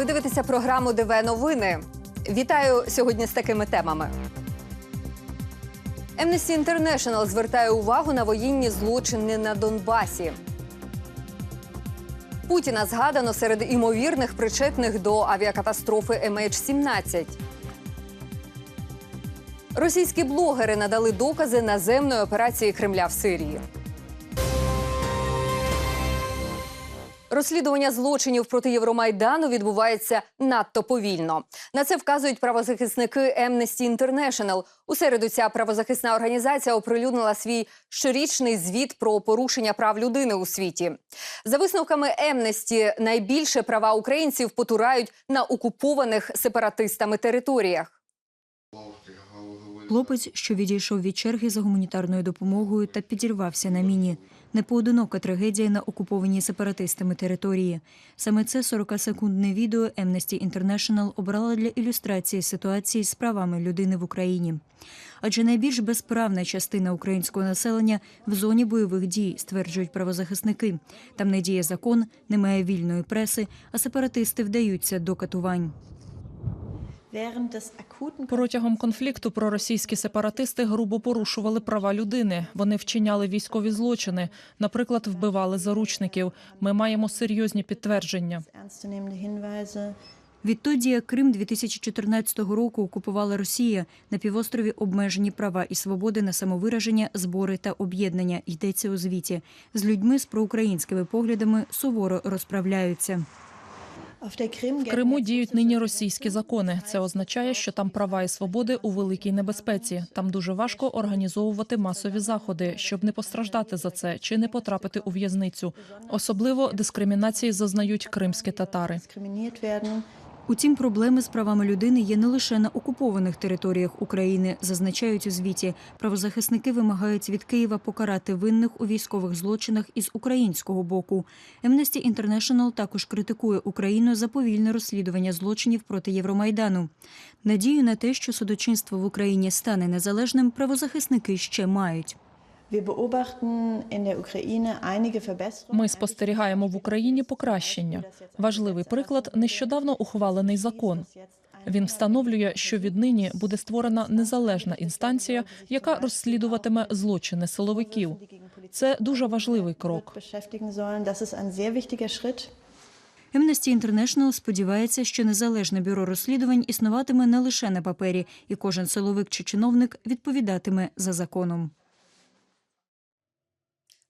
Ви дивитеся програму ДВ Новини. Вітаю сьогодні з такими темами. Amnesty International звертає увагу на воєнні злочини на Донбасі. Путіна згадано серед імовірних причетних до авіакатастрофи MH17. Російські блогери надали докази наземної операції Кремля в Сирії. Розслідування злочинів проти Євромайдану відбувається надто повільно. На це вказують правозахисники Amnesty International. У середу ця правозахисна організація оприлюднила свій щорічний звіт про порушення прав людини у світі. За висновками Amnesty, найбільше права українців потурають на окупованих сепаратистами територіях. Хлопець, що відійшов від черги за гуманітарною допомогою та підірвався на міні. Непоодинока трагедія на окупованій сепаратистами території. Саме це 40-секундне відео Amnesty International обрала для ілюстрації ситуації з правами людини в Україні. Адже найбільш безправна частина українського населення в зоні бойових дій, стверджують правозахисники. Там не діє закон, немає вільної преси, а сепаратисти вдаються до катувань. Протягом конфлікту проросійські сепаратисти грубо порушували права людини. Вони вчиняли військові злочини, наприклад, вбивали заручників. Ми маємо серйозні підтвердження. Відтоді, як Крим 2014 року окупувала Росія, на півострові обмежені права і свободи на самовираження, збори та об'єднання йдеться у звіті. З людьми з проукраїнськими поглядами суворо розправляються. В Криму діють нині російські закони. Це означає, що там права і свободи у великій небезпеці. Там дуже важко організовувати масові заходи, щоб не постраждати за це чи не потрапити у в'язницю. Особливо дискримінації зазнають кримські татари. Утім, проблеми з правами людини є не лише на окупованих територіях України, зазначають у звіті. Правозахисники вимагають від Києва покарати винних у військових злочинах із українського боку. Amnesty International також критикує Україну за повільне розслідування злочинів проти Євромайдану. Надію на те, що судочинство в Україні стане незалежним, правозахисники ще мають. Ми спостерігаємо в Україні покращення. Важливий приклад нещодавно ухвалений закон. Він встановлює, що віднині буде створена незалежна інстанція, яка розслідуватиме злочини силовиків. Це дуже важливий крок. Amnesty International сподівається, що незалежне бюро розслідувань існуватиме не лише на папері, і кожен силовик чи чиновник відповідатиме за законом.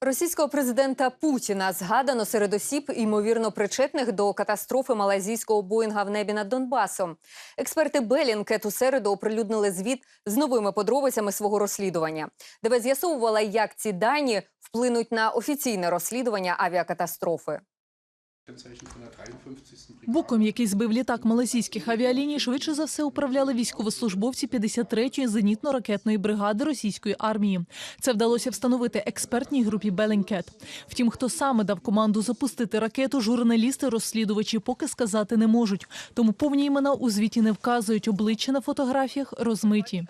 Російського президента Путіна згадано серед осіб, ймовірно причетних до катастрофи малайзійського боїнга в небі над Донбасом. Експерти Белінкет у середу оприлюднили звіт з новими подробицями свого розслідування, де з'ясовувала, як ці дані вплинуть на офіційне розслідування авіакатастрофи. Боком, який збив літак малайзійських авіаліній, швидше за все управляли військовослужбовці 53-ї зенітно-ракетної бригади російської армії. Це вдалося встановити експертній групі Беленкет. Втім, хто саме дав команду запустити ракету, журналісти-розслідувачі поки сказати не можуть. Тому повні імена у звіті не вказують. Обличчя на фотографіях розмиті.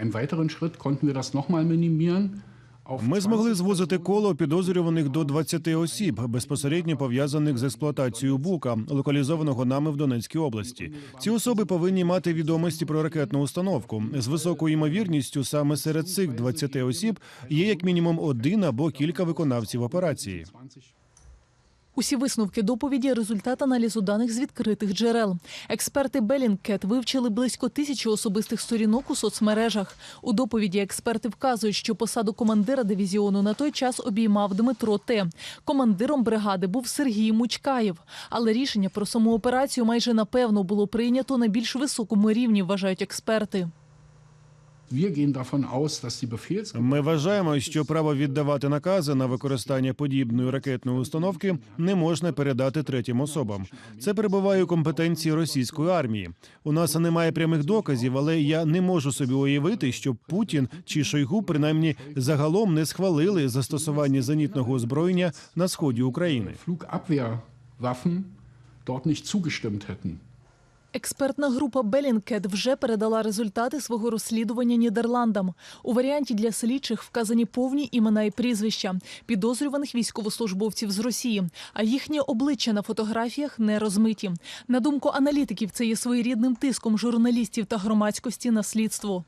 Einen weiteren Schritt konnten wir das nochmal minimieren. Ми змогли звозити коло підозрюваних до 20 осіб, безпосередньо пов'язаних з експлуатацією бука, локалізованого нами в Донецькій області. Ці особи повинні мати відомості про ракетну установку. З високою ймовірністю саме серед цих 20 осіб є як мінімум один або кілька виконавців операції. Усі висновки доповіді – результат аналізу даних з відкритих джерел. Експерти Белінкет вивчили близько тисячі особистих сторінок у соцмережах. У доповіді експерти вказують, що посаду командира дивізіону на той час обіймав Дмитро Т. Командиром бригади був Сергій Мучкаєв. Але рішення про саму операцію майже напевно було прийнято на більш високому рівні, вважають експерти. Ми вважаємо, що право віддавати накази на використання подібної ракетної установки не можна передати третім особам. Це перебуває у компетенції російської армії. У нас немає прямих доказів, але я не можу собі уявити, що Путін чи Шойгу принаймні загалом не схвалили застосування зенітного озброєння на сході України. Flugabwehrwaffen dort nicht zugestimmt hätten. Експертна група Белінкет вже передала результати свого розслідування Нідерландам. У варіанті для слідчих вказані повні імена і прізвища підозрюваних військовослужбовців з Росії, а їхні обличчя на фотографіях не розмиті. На думку аналітиків, це є своєрідним тиском журналістів та громадськості на слідство.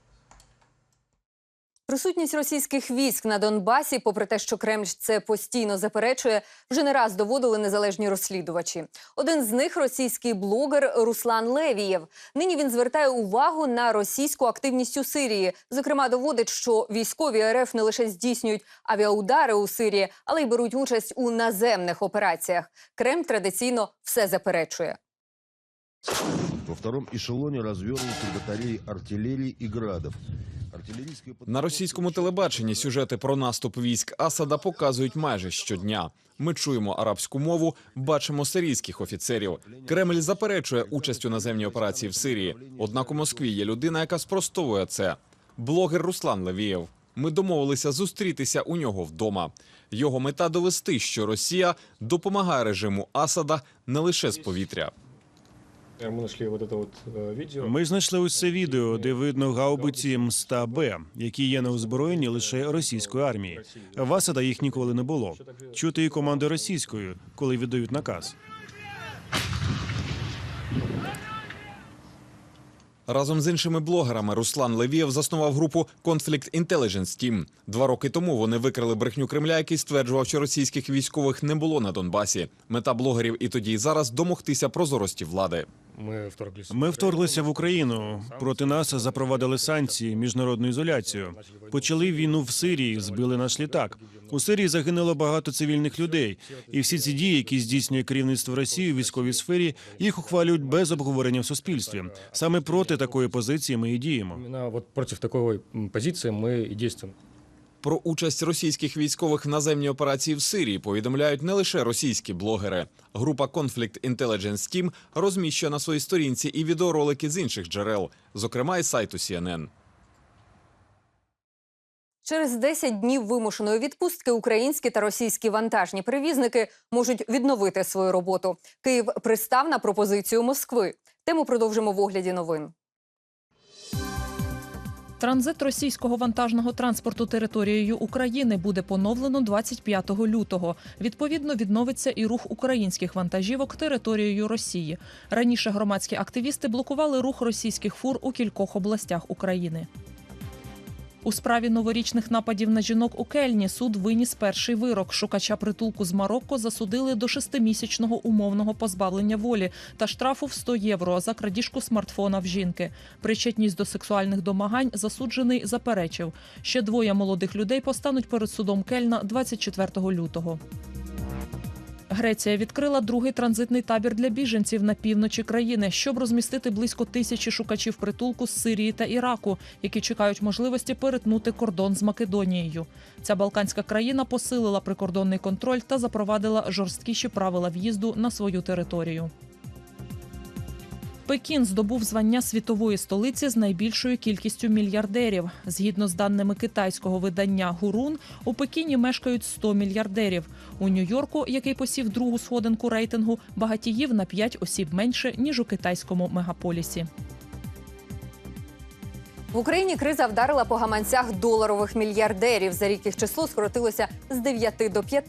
Присутність російських військ на Донбасі, попри те, що Кремль це постійно заперечує, вже не раз доводили незалежні розслідувачі. Один з них російський блогер Руслан Левієв. Нині він звертає увагу на російську активність у Сирії. Зокрема, доводить, що військові РФ не лише здійснюють авіаудари у Сирії, але й беруть участь у наземних операціях. Кремль традиційно все заперечує. Во втором эшелоне развернуты батареи артиллерии и градов. На російському телебаченні сюжети про наступ військ Асада показують майже щодня. Ми чуємо арабську мову, бачимо сирійських офіцерів. Кремль заперечує участь у наземній операції в Сирії. Однак у Москві є людина, яка спростовує це. Блогер Руслан Левієв. Ми домовилися зустрітися у нього вдома. Його мета довести, що Росія допомагає режиму Асада не лише з повітря. Ми знайшли ось це відео, де видно гаубиці М100Б, які є на озброєнні лише російської армії. В Асада їх ніколи не було. Чути і команди російською, коли віддають наказ. Разом з іншими блогерами Руслан Левієв заснував групу Conflict Intelligence Team. Два роки тому вони викрили брехню Кремля, який стверджував, що російських військових не було на Донбасі. Мета блогерів і тоді, і зараз домогтися прозорості влади. Мы вторглись. Ми вторглися в Україну. Проти нас запровадили санкції, міжнародну ізоляцію. Почали війну в Сирії, збили наш літак. У Сирії загинуло багато цивільних людей, і всі ці дії, які здійснює керівництво Росії у військовій сфері, їх ухвалюють без обговорення в суспільстві. Саме проти такої позиції ми і діємо. Именно вот против такой м, позиции мы и действуем. Про участь російських військових в наземній операції в Сирії повідомляють не лише російські блогери. Група Conflict Intelligence Team розміщує на своїй сторінці і відеоролики з інших джерел, зокрема із сайту CNN. Через 10 днів вимушеної відпустки українські та російські вантажні перевізники можуть відновити свою роботу. Київ пристав на пропозицію Москви. Тему продовжимо в огляді новин. Транзит російського вантажного транспорту територією України буде поновлено 25 лютого. Відповідно, відновиться і рух українських вантажівок територією Росії. Раніше громадські активісти блокували рух російських фур у кількох областях України. У справі новорічних нападів на жінок у Кельні суд виніс перший вирок. Шукача притулку з Марокко засудили до шестимісячного умовного позбавлення волі та штрафу в 100 євро за крадіжку смартфона в жінки. Причетність до сексуальних домагань засуджений заперечив. Ще двоє молодих людей постануть перед судом Кельна 24 лютого. Греція відкрила другий транзитний табір для біженців на півночі країни, щоб розмістити близько тисячі шукачів притулку з Сирії та Іраку, які чекають можливості перетнути кордон з Македонією. Ця балканська країна посилила прикордонний контроль та запровадила жорсткіші правила в'їзду на свою територію. Пекін здобув звання світової столиці з найбільшою кількістю мільярдерів. Згідно з даними китайського видання Гурун, у Пекіні мешкають 100 мільярдерів. У Нью-Йорку, який посів другу сходинку рейтингу, багатіїв на 5 осіб менше ніж у китайському мегаполісі. В Україні криза вдарила по гаманцях доларових мільярдерів. За рік їх число скоротилося з 9 до 5.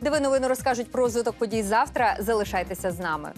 Де ви новини розкажуть про розвиток подій завтра. Залишайтеся з нами.